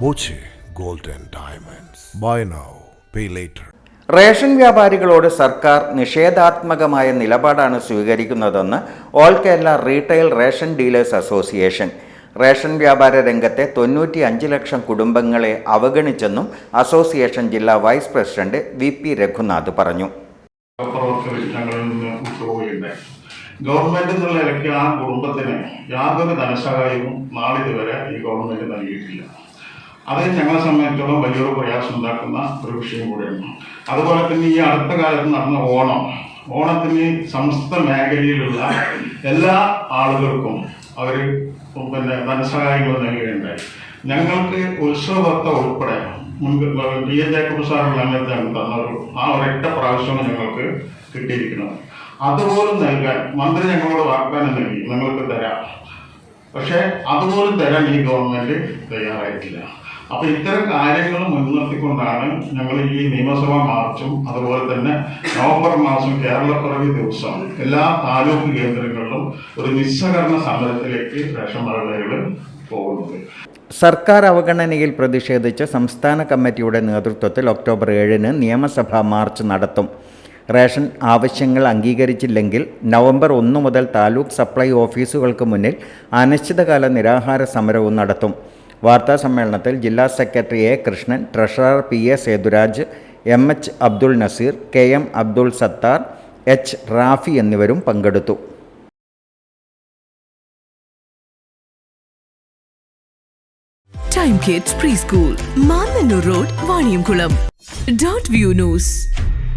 Boche gold Diamonds. Buy now, pay later. Ration വ്യാപാരികളോട് സർക്കാർ നിഷേധാത്മകമായ നിലപാടാണ് സ്വീകരിക്കുന്നതെന്ന് all Kerala retail ration dealers association ration വ്യാപാര രംഗത്തെ തൊണ്ണൂറ്റി അഞ്ച് ലക്ഷം കുടുംബങ്ങളെ അവഗണിച്ചെന്നും അസോസിയേഷൻ ജില്ലാ vice president V P Raghunath പറഞ്ഞു ഗവൺമെന്റ് എന്നുള്ള നിലയ്ക്ക് ആ കുടുംബത്തിന് യാതൊരു ധനസഹായവും നാളിതുവരെ ഈ ഗവൺമെന്റ് നൽകിയിട്ടില്ല അത് ഞങ്ങളെ സംബന്ധിച്ചോളം വലിയൊരു പ്രയാസം ഉണ്ടാക്കുന്ന ഒരു വിഷയം കൂടിയാണ്. അതുപോലെ തന്നെ ഈ അടുത്ത കാലത്ത് നടന്ന ഓണം. ഓണത്തിന് സമസ്ത മേഖലയിലുള്ള എല്ലാ ആളുകൾക്കും അവർ പിന്നെ ധനസഹായങ്ങൾ നൽകുകയുണ്ടായി. ഞങ്ങൾക്ക് ഉത്സവത്ത ഉൾപ്പെടെ പി എൻ ജേക്കബ് സാറുള്ള അങ്ങനത്തെ തന്നൊരു ആ ഒരൊറ്റ പ്രാവശ്യമാണ് ഞങ്ങൾക്ക് കിട്ടിയിരിക്കുന്നത്. അതുപോലും നൽകാൻ മന്ത്രി ഞങ്ങളോട് വാഗ്ദാനം നൽകി നിങ്ങൾക്ക് തരാം. പക്ഷേ അതുപോലും തരാൻ ഈ ഗവൺമെന്റ് തയ്യാറായിട്ടില്ല. അപ്പൊ ഇത്തരം കാര്യങ്ങൾ മുൻനിർത്തിക്കൊണ്ടാണ് ഞങ്ങൾ ഈ നിയമസഭാ മാർച്ചും അതുപോലെ തന്നെ നവംബർ മാസം കേരളപ്പിറവി ദിവസം എല്ലാ താലൂക്ക് കേന്ദ്രങ്ങളിലും ഒരു നിസ്സഹകരണ സമരത്തിലേക്ക് റേഷൻ കടകൾ പോകുന്നത്. സർക്കാർ അവഗണനയിൽ പ്രതിഷേധിച്ച് സംസ്ഥാന കമ്മിറ്റിയുടെ നേതൃത്വത്തിൽ ഒക്ടോബർ ഏഴിന് നിയമസഭാ മാർച്ച് നടത്തും. റേഷൻ ആവശ്യങ്ങൾ അംഗീകരിച്ചില്ലെങ്കിൽ നവംബർ ഒന്ന് മുതൽ താലൂക്ക് സപ്ലൈ ഓഫീസുകൾക്ക് മുന്നിൽ അനിശ്ചിതകാല നിരാഹാര സമരവും നടത്തും. വാർത്താ സമ്മേളനത്തിൽ ജില്ലാ secretary A Krishnan treasurer P A Sethuraj M H Abdul Nazir K M Abdul Sattar H Rafi എന്നിവരും പങ്കെടുത്തു. Time kids pre school Road, road Dot View news